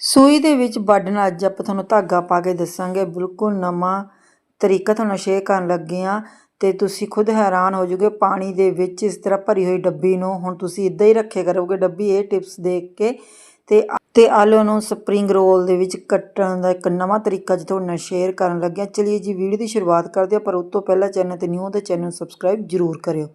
ਸੂਈ ਦੇ ਵਿੱਚ ਵੱਢਣਾ ਅੱਜ ਆਪਾਂ ਤੁਹਾਨੂੰ ਧਾਗਾ ਪਾ ਕੇ ਦੱਸਾਂਗੇ। ਬਿਲਕੁਲ ਨਵਾਂ ਤਰੀਕਾ ਤੁਹਾਨੂੰ ਸ਼ੇਅਰ ਕਰਨ ਲੱਗੇ ਆ ਤੇ ਤੁਸੀਂ ਖੁਦ ਹੈਰਾਨ ਹੋ ਜਾਓਗੇ ਪਾਣੀ ਦੇ ਵਿੱਚ ਇਸ ਤਰ੍ਹਾਂ ਭਰੀ ਹੋਈ ਡੱਬੀ ਨੂੰ। ਹੁਣ ਤੁਸੀਂ ਇਦਾਂ ਹੀ ਰੱਖਿਆ ਕਰੋਗੇ ਡੱਬੀ ਇਹ ਟਿਪਸ ਦੇਖ ਕੇ। ਤੇ ਤੇ ਆਲੂ ਨੂੰ ਸਪਰਿੰਗ ਰੋਲ ਦੇ ਵਿੱਚ ਕੱਟਣ ਦਾ ਇੱਕ ਨਵਾਂ ਤਰੀਕਾ ਅੱਜ ਤੁਹਾਡੇ ਨਾਲ ਸ਼ੇਅਰ ਕਰਨ ਲੱਗਿਆ ਚਲਿਏ ਜੀ ਵੀਡੀਓ ਦੀ ਸ਼ੁਰੂਆਤ ਕਰਦੇ ਹਾਂ, ਪਰ ਉਸ ਤੋਂ ਪਹਿਲਾਂ ਚੈਨਲ ਤੇ ਨਿਊ ਹੋ ਚੈਨਲ ਨੂੰ ਸਬਸਕ੍ਰਾਈਬ ਜ਼ਰੂਰ ਕਰਿਓ।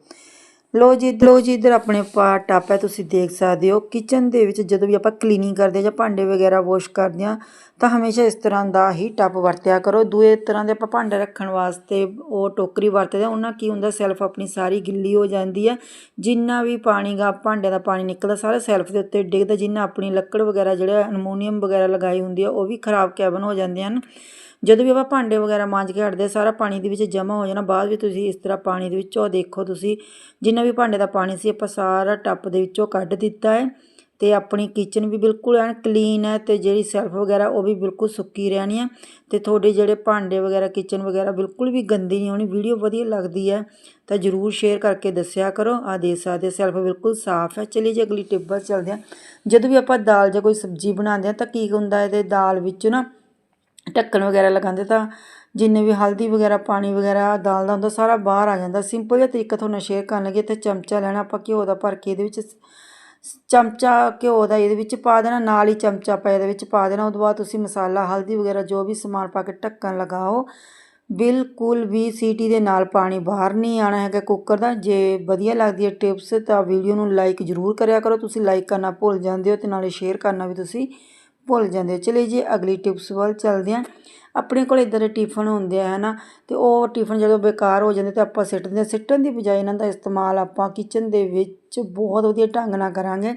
ਲੋ ਜੀ ਲੋ ਜੀ ਇੱਧਰ ਆਪਣੇ ਪਾ, ਟੱਪ ਹੈ, ਤੁਸੀਂ ਦੇਖ ਸਕਦੇ ਹੋ। ਕਿਚਨ ਦੇ ਵਿੱਚ ਜਦੋਂ ਵੀ ਆਪਾਂ ਕਲੀਨਿੰਗ ਕਰਦੇ ਹਾਂ ਜਾਂ ਭਾਂਡੇ ਵਗੈਰਾ ਵਾਸ਼ ਕਰਦੇ ਹਾਂ, ਤਾਂ ਹਮੇਸ਼ਾ ਇਸ ਤਰ੍ਹਾਂ ਦਾ ਹੀ ਟੱਪ ਵਰਤਿਆ ਕਰੋ। ਦੂਏ ਤਰ੍ਹਾਂ ਦੇ ਆਪਾਂ ਭਾਂਡੇ ਰੱਖਣ ਵਾਸਤੇ ਉਹ ਟੋਕਰੀ ਵਰਤਦੇ ਹਾਂ, ਉਹਨਾਂ ਕੀ ਹੁੰਦਾ ਸੈਲਫ ਆਪਣੀ ਸਾਰੀ ਗਿੱਲੀ ਹੋ ਜਾਂਦੀ ਹੈ। ਜਿੰਨਾ ਵੀ ਪਾਣੀ ਗਾ ਭਾਂਡੇ ਦਾ ਪਾਣੀ ਨਿਕਲਦਾ, ਸਾਰਾ ਸੈਲਫ ਦੇ ਉੱਤੇ ਡਿੱਗਦਾ, ਜਿੰਨਾ ਆਪਣੀ ਲੱਕੜ ਵਗੈਰਾ ਜਿਹੜਾ ਅਲਮੋਨੀਅਮ ਵਗੈਰਾ ਲਗਾਈ ਹੁੰਦੀ ਆ ਉਹ ਵੀ ਖਰਾਬ ਕੈਬਨ ਹੋ ਜਾਂਦੇ ਹਨ। ਜਦੋਂ ਵੀ ਆਪਾਂ ਭਾਂਡੇ ਵਗੈਰਾ ਮਾਂਜ ਕੇ ਹਟਦੇ ਸਾਰਾ ਪਾਣੀ ਦੇ ਵਿੱਚ ਜਮ੍ਹਾਂ ਹੋ ਜਾਣਾ, ਬਾਅਦ ਵਿੱਚ ਤੁਸੀਂ ਇਸ ਤਰ੍ਹਾਂ ਪਾਣੀ ਦੇ ਵਿੱਚੋਂ ਦੇਖੋ ਤੁਸੀਂ, ਜਿੰਨਾ ਵੀ ਭਾਂਡੇ ਦਾ ਪਾਣੀ ਸੀ ਆਪਾਂ ਸਾਰਾ ਟੱਪ ਦੇ ਵਿੱਚੋਂ ਕੱਢ ਦਿੱਤਾ ਹੈ ਤੇ ਆਪਣੀ ਕਿਚਨ ਵੀ ਬਿਲਕੁਲ ਐਨ ਕਲੀਨ ਹੈ ਤੇ ਜਿਹੜੀ ਸੈਲਫ ਵਗੈਰਾ ਉਹ ਵੀ ਬਿਲਕੁਲ ਸੁੱਕੀ ਰਹਿਣੀ ਹੈ ਤੇ ਤੁਹਾਡੇ ਜਿਹੜੇ ਭਾਂਡੇ ਵਗੈਰਾ ਕਿਚਨ ਵਗੈਰਾ ਬਿਲਕੁਲ ਵੀ ਗੰਦੀ ਨਹੀਂ ਹੋਣੀ ਵੀਡੀਓ ਵਧੀਆ ਲੱਗਦੀ ਹੈ ਤਾਂ ਜਰੂਰ ਸ਼ੇਅਰ ਕਰਕੇ ਦੱਸਿਆ ਕਰੋ। ਆ ਦੇ ਸਕਦੇ ਸੈਲਫ ਬਿਲਕੁਲ ਸਾਫ਼ ਹੈ। ਚਲੀ ਜੇ ਅਗਲੀ ਟਿਪ ਵੱਲ ਚੱਲਦੇ ਹਾਂ। ਜਦੋਂ ਵੀ ਆਪਾਂ ਦਾਲ ਜਾਂ ਕੋਈ ਸਬਜ਼ੀ ਬਣਾਉਂਦੇ ਹਾਂ ਤਾਂ ਕੀ ਹੁੰਦਾ ਹੈ, ਇਹਦੇ ਦਾਲ ਵਿੱਚ ਨਾ ਢੱਕਣ ਵਗੈਰਾ ਲਗਾਉਂਦੇ ਤਾਂ ਜਿੰਨੇ ਵੀ ਹਲਦੀ ਵਗੈਰਾ, ਪਾਣੀ ਵਗੈਰਾ, ਦਾਲ ਦਾ ਹੁੰਦਾ, ਸਾਰਾ ਬਾਹਰ ਆ ਜਾਂਦਾ। ਸਿੰਪਲ ਜਿਹਾ ਤਰੀਕਾ ਤੁਹਾਨੂੰ ਸ਼ੇਅਰ ਕਰਨ ਲੱਗੇ, ਇੱਥੇ ਚਮਚਾ ਲੈਣਾ, ਆਪਾਂ ਘਿਓ ਦਾ ਭਰ ਕੇ ਇਹਦੇ ਵਿੱਚ ਚਮਚਾ ਘਿਓ ਦਾ ਇਹਦੇ ਵਿੱਚ ਪਾ ਦੇਣਾ, ਨਾਲ ਹੀ ਚਮਚਾ ਪਾ ਇਹਦੇ ਵਿੱਚ ਪਾ ਦੇਣਾ। ਉਸ ਤੋਂ ਬਾਅਦ ਤੁਸੀਂ ਮਸਾਲਾ, ਹਲਦੀ ਵਗੈਰਾ, ਜੋ ਵੀ ਸਮਾਨ ਪਾ ਕੇ ਢੱਕਣ ਲਗਾਓ, ਬਿਲਕੁਲ ਵੀ ਸੀਟੀ ਦੇ ਨਾਲ ਪਾਣੀ ਬਾਹਰ ਨਹੀਂ ਆਣਾ ਹੈਗਾ ਕੁੱਕਰ ਦਾ। ਜੇ ਵਧੀਆ ਲੱਗਦੀ ਹੈ ਟਿਪਸ ਤਾਂ ਵੀਡੀਓ ਨੂੰ ਲਾਈਕ ਜ਼ਰੂਰ ਕਰਿਆ ਕਰੋ। ਤੁਸੀਂ ਲਾਈਕ ਕਰਨਾ ਭੁੱਲ ਜਾਂਦੇ ਹੋ ਤੇ ਨਾਲੇ ਸ਼ੇਅਰ ਕਰਨਾ ਵੀ ਤੁਸੀਂ ਭੁੱਲ ਜਾਂਦੇ ਹੋ। ਚਲਿਏ ਜੀ, ਅਗਲੀ ਟਿਪਸ ਵੱਲ ਚੱਲਦੇ ਹਾਂ। ਆਪਣੇ ਕੋਲ ਇਦਾਂ ਦੇ ਟਿਫਨ ਹੁੰਦੇ ਆ, ਹਨਾ। ਤੇ ਉਹ ਟਿਫਨ ਜਦੋਂ ਬੇਕਾਰ ਹੋ ਜਾਂਦੇ ਤੇ ਆਪਾਂ ਸਿੱਟ ਦਿੰਦੇ ਸਿੱਟਣ ਦੀ ਬਜਾਏ ਇਹਨਾਂ ਦਾ ਇਸਤੇਮਾਲ ਆਪਾਂ ਕਿਚਨ ਦੇ ਵਿੱਚ ਬਹੁਤ ਵਧੀਆ ਢੰਗ ਨਾਲ ਕਰਾਂਗੇ।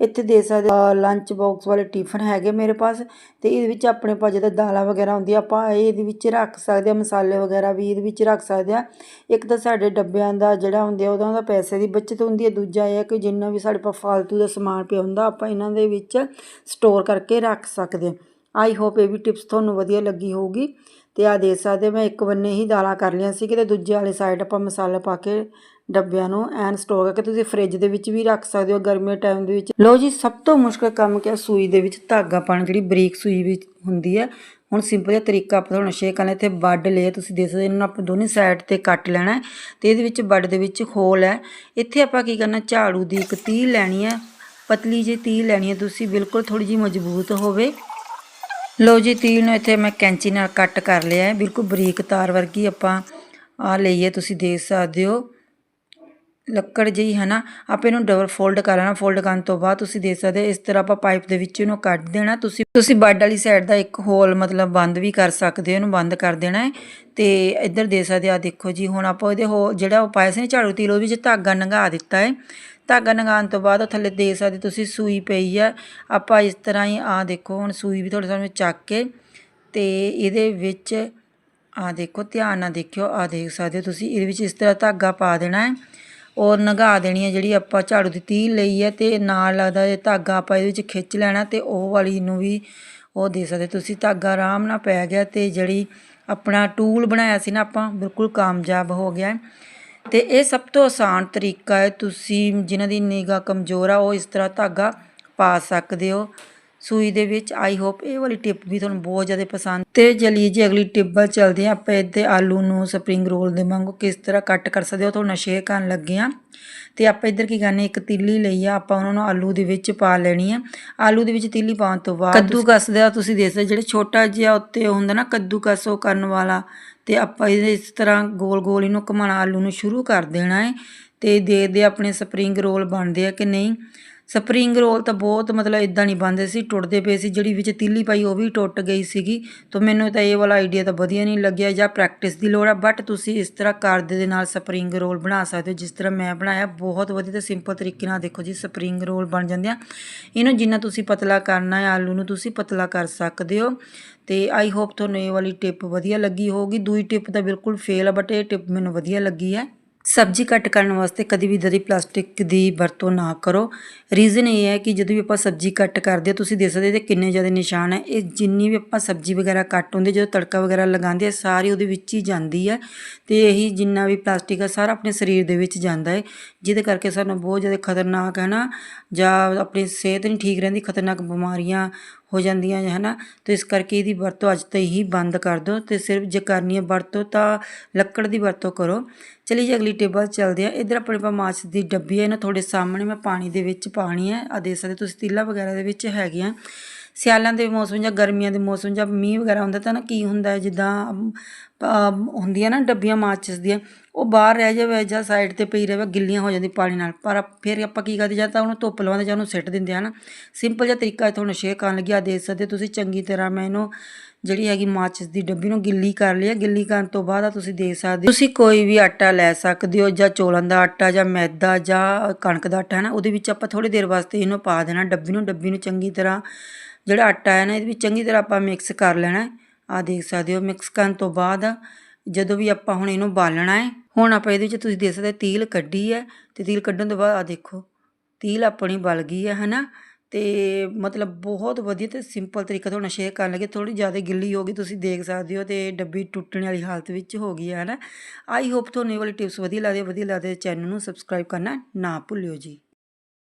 ਇੱਥੇ ਦੇ ਸਕਦੇ ਲੰਚ ਬਾਕਸ ਵਾਲੇ ਟਿਫਨ ਹੈਗੇ ਮੇਰੇ ਪਾਸ ਤੇ ਇਹਦੇ ਵਿੱਚ ਆਪਣੇ ਪਾ ਜਿਹਦਾ ਦਾਲਾਂ ਵਗੈਰਾ ਹੁੰਦੀਆਂ, ਆਪਾਂ ਇਹਦੇ ਵਿੱਚ ਰੱਖ ਸਕਦੇ ਆ, ਮਸਾਲੇ ਵਗੈਰਾ ਵੀ ਇਹਦੇ ਵਿੱਚ ਰੱਖ ਸਕਦੇ ਆ। ਇੱਕ ਤਾਂ ਸਾਡੇ ਡੱਬਿਆਂ ਦਾ ਜਿਹੜਾ ਹੁੰਦੇ ਆ, ਉਹਦਾ ਪੈਸੇ ਦੀ ਬਚਤ ਹੁੰਦੀ ਹੈ ਦੂਜਾ ਇਹ ਹੈ ਕਿ ਜਿੰਨਾ ਵੀ ਸਾਡੇ ਪਾ ਫਾਲਤੂ ਦਾ ਸਮਾਨ ਪਿਆ ਹੁੰਦਾ, ਆਪਾਂ ਇਹਨਾਂ ਦੇ ਵਿੱਚ ਸਟੋਰ ਕਰਕੇ ਰੱਖ ਸਕਦੇ ਆਈ ਹੋਪ ਇਹ ਵੀ ਟਿਪਸ ਤੁਹਾਨੂੰ ਵਧੀਆ ਲੱਗੀ ਹੋਊਗੀ। ਤੇ ਆ ਦੇ ਸਕਦੇ ਮੈਂ ਇੱਕ ਬੰਨੇ ਹੀ ਦਾਲਾਂ ਕਰ ਲਿਆ ਸੀ ਕਿ ਦੂਜੇ ਵਾਲੇ ਸਾਈਡ ਆਪਾਂ ਮਸਾਲਾ ਪਾ ਕੇ ਡੱਬਿਆਂ ਨੂੰ ਐਨ ਸਟੋਰ ਕਰਕੇ ਤੁਸੀਂ ਫ੍ਰਿਜ ਦੇ ਵਿੱਚ ਵੀ ਰੱਖ ਸਕਦੇ ਹੋ ਗਰਮੀ ਟਾਈਮ ਦੇ ਵਿੱਚ। ਲੋ ਜੀ, ਸਭ ਤੋਂ ਮੁਸ਼ਕਲ ਕੰਮ ਕਿ ਸੂਈ ਦੇ ਵਿੱਚ ਧਾਗਾ ਪਾਉਣਾ ਜਿਹੜੀ ਬਰੀਕ ਸੂਈ ਵਿੱਚ ਹੁੰਦੀ ਹੈ। ਹੁਣ ਸਿੰਪਲ ਜਿਹਾ ਤਰੀਕਾ ਆਪਾਂ ਤੁਹਾਨੂੰ ਸ਼ੇਅਰ ਕਰਨਾ ਇੱਥੇ ਵੱਡ ਲਿਆ ਤੁਸੀਂ ਦੇਖ ਸਕਦੇ ਇਹਨਾਂ ਨੂੰ ਆਪਾਂ ਦੋਨੇ ਸਾਈਡ ਤੇ ਕੱਟ ਲੈਣਾ ਤੇ ਇਹਦੇ ਵਿੱਚ ਵੱਡ ਦੇ ਵਿੱਚ ਹੋਲ ਹੈ। ਇੱਥੇ ਆਪਾਂ ਕੀ ਕਰਨਾ, ਝਾੜੂ ਦੀ ਇੱਕ ਤੀਹ ਲੈਣੀ ਹੈ। ਪਤਲੀ ਜਿਹੀ ਤੀਹ ਲੈਣੀ ਹੈ। ਤੁਸੀਂ ਬਿਲਕੁਲ ਥੋੜੀ ਜਿਹੀ ਮਜ਼ਬੂਤ ਹੋਵੇ। ਲੋ ਜੀ, ਤੀਲ ਨੂੰ ਇੱਥੇ ਮੈਂ ਕੈਂਚੀ ਨਾਲ ਕੱਟ ਕਰ ਲਿਆ ਹੈ। ਬਿਲਕੁਲ ਬਰੀਕ ਤਾਰ ਵਰਗੀ ਆਪਾਂ ਆ ਲਈਏ, ਤੁਸੀਂ ਦੇਖ ਸਕਦੇ ਹੋ। ਲੱਕੜ ਜਿਹੀ ਹੈ ਨਾ ਆਪਾਂ ਇਹਨੂੰ ਡਬਲ ਫੋਲਡ ਕਰ ਲੈਣਾ, ਫੋਲਡ ਕਰਨ ਤੋਂ ਬਾਅਦ ਤੁਸੀਂ ਦੇਖ ਸਕਦੇ ਹੋ। ਇਸ ਤਰ੍ਹਾਂ ਆਪਾਂ ਪਾਈਪ ਦੇ ਵਿੱਚ ਇਹਨੂੰ ਕੱਢ ਦੇਣਾ। ਤੁਸੀਂ ਤੁਸੀਂ ਬੱਡ ਵਾਲੀ ਸਾਈਡ ਦਾ ਇੱਕ ਹੋਲ, ਮਤਲਬ ਬੰਦ ਵੀ ਕਰ ਸਕਦੇ ਹੋ, ਇਹਨੂੰ ਬੰਦ ਕਰ ਦੇਣਾ ਹੈ। ਤੇ ਇੱਧਰ ਦੇ ਸਕਦੇ ਆ ਦੇਖੋ ਜੀ, ਹੁਣ ਆਪਾਂ ਇਹਦੇ ਹੋ, ਜਿਹੜਾ ਉਹ ਪਾਇਆ ਸੀ ਨਾ ਝਾੜੂ ਤੀਲ ਉਹ ਵਿੱਚ ਧਾਗਾ ਨੰਗਾ ਦਿੱਤਾ ਹੈ। ਧਾਗਾ ਨੰਗਾਉਣ ਤੋਂ ਬਾਅਦ ਉਹ ਥੱਲੇ ਦੇਖ ਸਕਦੇ ਤੁਸੀਂ, ਸੂਈ ਪਈ ਆ। ਆਪਾਂ ਇਸ ਤਰ੍ਹਾਂ ਹੀ ਆ ਦੇਖੋ, ਹੁਣ ਸੂਈ ਵੀ ਤੁਹਾਡੇ ਸਾਹਮਣੇ ਚੱਕ ਕੇ ਤੇ ਇਹਦੇ ਵਿੱਚ ਆ ਦੇਖੋ, ਧਿਆਨ ਨਾਲ ਦੇਖਿਓ ਆ ਦੇਖ ਸਕਦੇ ਹੋ ਤੁਸੀਂ, ਇਹਦੇ ਵਿੱਚ ਇਸ ਤਰ੍ਹਾਂ ਧਾਗਾ ਪਾ ਦੇਣਾ ਹੈ। ਔਰ ਨੰਘਾ ਦੇਣੀ ਹੈ ਜਿਹੜੀ ਆਪਾਂ ਝਾੜੂ ਦੀ ਤੀਹ ਲਈ ਹੈ ਤੇ ਨਾਲ ਲੱਗਦਾ ਜੇ ਧਾਗਾ ਆਪਾਂ ਇਹਦੇ ਵਿੱਚ ਖਿੱਚ ਲੈਣਾ ਤੇ ਉਹ ਵਾਲੀ ਨੂੰ ਵੀ ਉਹ ਦੇ ਸਕਦੇ ਤੁਸੀਂ ਧਾਗਾ ਆਰਾਮ ਨਾਲ ਪੈ ਗਿਆ ਤੇ ਜਿਹੜੀ ਆਪਣਾ ਟੂਲ ਬਣਾਇਆ ਸੀ ਨਾ ਆਪਾਂ, ਬਿਲਕੁਲ ਕਾਮਯਾਬ ਹੋ ਗਿਆ। ਤੇ ਇਹ ਸਭ ਤੋਂ ਆਸਾਨ ਤਰੀਕਾ ਹੈ, ਤੁਸੀਂ ਜਿਨ੍ਹਾਂ ਦੀ ਨਿਗਾਹ ਕਮਜ਼ੋਰ ਆ, ਉਹ ਇਸ ਤਰ੍ਹਾਂ ਧਾਗਾ ਪਾ ਸਕਦੇ ਹੋ। ਸੂਈ ਦੇ ਵਿੱਚ ਆਈ ਹੋਪ ਇਹ ਵਾਲੀ ਟਿਪ ਵੀ ਤੁਹਾਨੂੰ ਬਹੁਤ ਜ਼ਿਆਦਾ ਪਸੰਦ। ਤੇ ਚਲੀਏ ਜੀ ਅਗਲੀ ਟਿਪ ਵੱਲ ਚੱਲਦੇ ਹਾਂ। ਆਪਾਂ ਇੱਥੇ ਆਲੂ ਨੂੰ ਸਪਰਿੰਗ ਰੋਲ ਦੇ ਵਾਂਗੂ ਕਿਸ ਤਰ੍ਹਾਂ ਕੱਟ ਕਰ ਸਕਦੇ ਹੋ ਤੁਹਾਨੂੰ ਸ਼ੇਅਰ ਕਰਨ ਲੱਗੇ ਆ ਤੇ ਆਪਾਂ ਇੱਧਰ ਕੀ ਕਰਨੀ, ਇੱਕ ਤਿੱਲੀ ਲਈ ਆ, ਆਪਾਂ ਉਹਨਾਂ ਨੂੰ ਆਲੂ ਦੇ ਵਿੱਚ ਪਾ ਲੈਣੀ ਆ। ਆਲੂ ਦੇ ਵਿੱਚ ਤਿੱਲੀ ਪਾਉਣ ਤੋਂ ਬਾਅਦ ਕੱਦੂ ਕੱਸ ਦਾ, ਤੁਸੀਂ ਦੇਖ ਸਕਦੇ ਜਿਹੜੇ ਛੋਟਾ ਜਿਹਾ ਉੱਤੇ ਹੁੰਦਾ ਨਾ ਕੱਦੂ ਕੱਸ ਉਹ ਕਰਨ ਵਾਲਾ। ਤੇ ਆਪਾਂ ਇਹਦੇ ਇਸ ਤਰ੍ਹਾਂ ਗੋਲ ਗੋਲ ਇਹਨੂੰ ਘੁਮਾਣਾ ਆਲੂ ਨੂੰ ਸ਼ੁਰੂ ਕਰ ਦੇਣਾ ਹੈ। ਤੇ ਦੇਖਦੇ ਆਪਣੇ ਸਪਰਿੰਗ ਰੋਲ ਬਣਦੇ ਆ ਕਿ ਨਹੀਂ। ਸਪਰਿੰਗ ਰੋਲ ਤਾਂ ਬਹੁਤ ਮਤਲਬ ਇੱਦਾਂ ਨਹੀਂ ਬਣਦੇ ਸੀ, ਟੁੱਟਦੇ ਪਏ ਸੀ, ਜਿਹੜੀ ਵਿੱਚ ਤੀਲੀ ਪਾਈ ਉਹ ਵੀ ਟੁੱਟ ਗਈ ਸੀਗੀ। ਤਾਂ ਮੈਨੂੰ ਤਾਂ ਇਹ ਵਾਲਾ ਆਈਡੀਆ ਤਾਂ ਵਧੀਆ ਨਹੀਂ ਲੱਗਿਆ ਜਾਂ ਪ੍ਰੈਕਟਿਸ ਦੀ ਲੋੜ ਆ ਬਟ ਤੁਸੀਂ ਇਸ ਤਰ੍ਹਾਂ ਕਰਦੇ ਦੇ ਨਾਲ ਸਪਰਿੰਗ ਰੋਲ ਬਣਾ ਸਕਦੇ ਹੋ, ਜਿਸ ਤਰ੍ਹਾਂ ਮੈਂ ਬਣਾਇਆ, ਬਹੁਤ ਵਧੀਆ ਤੇ ਸਿੰਪਲ ਤਰੀਕੇ ਨਾਲ ਦੇਖੋ ਜੀ ਸਪਰਿੰਗ ਰੋਲ ਬਣ ਜਾਂਦੇ ਆ। ਇਹਨੂੰ ਜਿੰਨਾ ਤੁਸੀਂ ਪਤਲਾ ਕਰਨਾ ਹੈ, ਆਲੂ ਨੂੰ ਤੁਸੀਂ ਪਤਲਾ ਕਰ ਸਕਦੇ ਹੋ। ਤੇ ਆਈ ਹੋਪ ਤੁਹਾਨੂੰ ਇਹ ਵਾਲੀ ਟਿਪ ਵਧੀਆ ਲੱਗੀ ਹੋਊਗੀ। ਦੂਈ ਟਿਪ ਤਾਂ ਬਿਲਕੁਲ ਫੇਲ ਆ ਬਟ ਇਹ ਟਿਪ ਮੈਨੂੰ ਵਧੀਆ ਲੱਗੀ ਹੈ। ਸਬਜ਼ੀ ਕੱਟ ਕਰਨ ਵਾਸਤੇ ਕਦੀ ਵੀ ਦਰੀ ਪਲਾਸਟਿਕ ਦੀ ਵਰਤੋਂ ਨਾ ਕਰੋ। ਰੀਜ਼ਨ ਇਹ ਹੈ ਕਿ ਜਦੋਂ ਵੀ ਆਪਾਂ ਸਬਜ਼ੀ ਕੱਟ ਕਰਦੇ ਤੁਸੀਂ ਦੇਖ ਸਕਦੇ ਇਹਦੇ ਕਿੰਨੇ ਜ਼ਿਆਦਾ ਨਿਸ਼ਾਨ ਹੈ। ਇਹ ਜਿੰਨੀ ਵੀ ਆਪਾਂ ਸਬਜ਼ੀ ਵਗੈਰਾ ਕੱਟ ਹੁੰਦੇ ਜਦੋਂ ਤੜਕਾ ਵਗੈਰਾ ਲਗਾਉਂਦੇ ਆ ਸਾਰੀ ਉਹਦੇ ਵਿੱਚ ਹੀ ਜਾਂਦੀ ਹੈ ਤੇ ਇਹੀ ਜਿੰਨਾ ਵੀ ਪਲਾਸਟਿਕ ਆ ਸਾਰਾ ਆਪਣੇ ਸਰੀਰ ਦੇ ਵਿੱਚ ਜਾਂਦਾ ਹੈ। ਜਿਹਦੇ ਕਰਕੇ ਸਾਨੂੰ ਬਹੁਤ ਜ਼ਿਆਦਾ ਖਤਰਨਾਕ ਹੈ ਨਾ, ਜਾਂ ਆਪਣੀ ਸਿਹਤ ਨਹੀਂ ਠੀਕ ਰਹਿੰਦੀ, ਖਤਰਨਾਕ ਬਿਮਾਰੀਆਂ ਹੋ ਜਾਂਦੀਆਂ ਹੈ ਨਾ ਤੇ ਇਸ ਕਰਕੇ ਇਹਦੀ ਵਰਤੋਂ ਅੱਜ ਤੋਂ ਹੀ ਬੰਦ ਕਰ ਦਿਓ ਤੇ ਸਿਰਫ ਜੇ ਕਰਨੀ ਹੈ ਵਰਤੋਂ ਤਾਂ ਲੱਕੜ ਦੀ ਵਰਤੋਂ ਕਰੋ। ਚਲੀ ਜੀ ਅਗਲੀ ਟੇਬਲ ਚੱਲਦੇ ਆ ਇਧਰ ਆਪਣੇ ਪਾ ਮਾਚ ਦੀ ਡੱਬੀ ਹੈ ਨਾ ਤੁਹਾਡੇ ਸਾਹਮਣੇ ਮੈਂ ਪਾਣੀ ਦੇ ਵਿੱਚ ਪਾਣੀ ਹੈ। ਆ ਦੇਖ ਸਕਦੇ ਤੁਸੀਂ, ਤੀਲਾ ਵਗੈਰਾ ਦੇ ਵਿੱਚ ਹੈਗੇ ਆ ਸਿਆਲਾਂ ਦੇ ਮੌਸਮ ਜਾਂ ਗਰਮੀਆਂ ਦੇ ਮੌਸਮ ਜਾਂ ਮੀਂਹ ਵਗੈਰਾ ਹੁੰਦਾ ਤਾਂ ਨਾ ਕੀ ਹੁੰਦਾ ਹੈ? ਜਿੱਦਾਂ ਹੁੰਦੀਆਂ ਨਾ ਡੱਬੀਆਂ ਮਾਚਿਸ ਦੀਆਂ ਉਹ ਬਾਹਰ ਰਹਿ ਜਾਵੇ ਜਾਂ ਸਾਈਡ ਤੇ ਪਈ ਰਹੇ ਗਿੱਲੀਆਂ ਹੋ ਜਾਂਦੀ ਪਾਣੀ ਨਾਲ। ਪਰ ਫਿਰ ਆਪਾਂ ਕੀ ਕਰਦੇ ਜਾਂ ਤਾਂ ਉਹਨੂੰ ਧੁੱਪ ਲਵਾਉਂਦੇ, ਜਾਂ ਉਹਨੂੰ ਸਿੱਟ ਦਿੰਦੇ ਹਨ ਸਿੰਪਲ ਜਿਹਾ ਤਰੀਕਾ ਤੁਹਾਨੂੰ ਸ਼ੇਅਰ ਕਰਨ ਲੱਗੀ ਲੱਗਿਆ ਦੇਖ ਸਕਦੇ ਹੋ ਤੁਸੀਂ, ਚੰਗੀ ਤਰ੍ਹਾਂ ਮੈਂ ਇਹਨੂੰ ਜਿਹੜੀ ਹੈਗੀ ਮਾਚਿਸ ਦੀ ਡੱਬੀ ਨੂੰ ਗਿੱਲੀ ਕਰ ਲਿਆ ਗਿੱਲੀ ਕਰਨ ਤੋਂ ਬਾਅਦ ਆ ਤੁਸੀਂ ਦੇਖ ਸਕਦੇ ਹੋ। ਤੁਸੀਂ ਕੋਈ ਵੀ ਆਟਾ ਲੈ ਸਕਦੇ ਹੋ, ਜਾਂ ਚੋਲਾਂ ਦਾ ਆਟਾ, ਜਾਂ ਮੈਦਾ, ਜਾਂ ਕਣਕ ਦਾ ਆਟਾ ਹੈ ਨਾ ਉਹਦੇ ਵਿੱਚ ਆਪਾਂ ਥੋੜੀ ਦੇਰ ਵਾਸਤੇ ਇਹਨੂੰ ਪਾ ਦੇਣਾ। ਡੱਬੀ ਨੂੰ ਡੱਬੀ ਨੂੰ ਚੰਗੀ ਤਰ੍ਹਾਂ ਜਿਹੜਾ ਆਟਾ ਹੈ ਨਾ, ਇਹਦੇ ਵਿੱਚ ਚੰਗੀ ਤਰ੍ਹਾਂ ਆਪਾਂ ਮਿਕਸ ਕਰ ਲੈਣਾ। ਆ ਦੇਖ ਸਕਦੇ ਹੋ ਮਿਕਸ ਕਰਨ ਤੋਂ ਬਾਅਦ ਜਦੋਂ ਵੀ ਆਪਾਂ ਹੁਣ ਇਹਨੂੰ ਬਾਲਣਾ ਹੈ, ਹੁਣ ਆਪਾਂ ਇਹਦੇ ਵਿੱਚ ਤੁਸੀਂ ਦੇਖ ਸਕਦੇ ਤੀਲ ਕੱਢੀ ਹੈ ਤੇ ਤੀਲ ਕੱਢਣ ਤੋਂ ਬਾਅਦ ਆ ਦੇਖੋ, ਤੀਲ ਆਪਣੀ ਬਲ ਗਈ ਹੈ, ਹਨਾ? ਤੇ ਮਤਲਬ ਬਹੁਤ ਵਧੀਆ ਤੇ ਸਿੰਪਲ ਤਰੀਕਾ ਤੁਹਾਨੂੰ ਸ਼ੇਅਰ ਕਰਨ ਲੱਗੇ। ਥੋੜੀ ਜ਼ਿਆਦਾ ਗਿੱਲੀ ਹੋ ਗਈ, ਤੁਸੀਂ ਦੇਖ ਸਕਦੇ ਹੋ ਤੇ ਡੱਬੀ ਟੁੱਟਣ ਵਾਲੀ ਹਾਲਤ ਵਿੱਚ ਹੋ ਗਈ ਹੈ, ਹਨਾ? ਆਈ ਹੋਪ ਤੁਹਾਨੂੰ ਇਹ ਵਾਲੀ ਟਿਪਸ ਵਧੀਆ ਲੱਗਦੇ ਵਧੀਆ ਲੱਗਦੇ ਚੈਨਲ ਨੂੰ ਸਬਸਕ੍ਰਾਈਬ ਕਰਨਾ ਨਾ ਭੁੱਲਿਓ ਜੀ।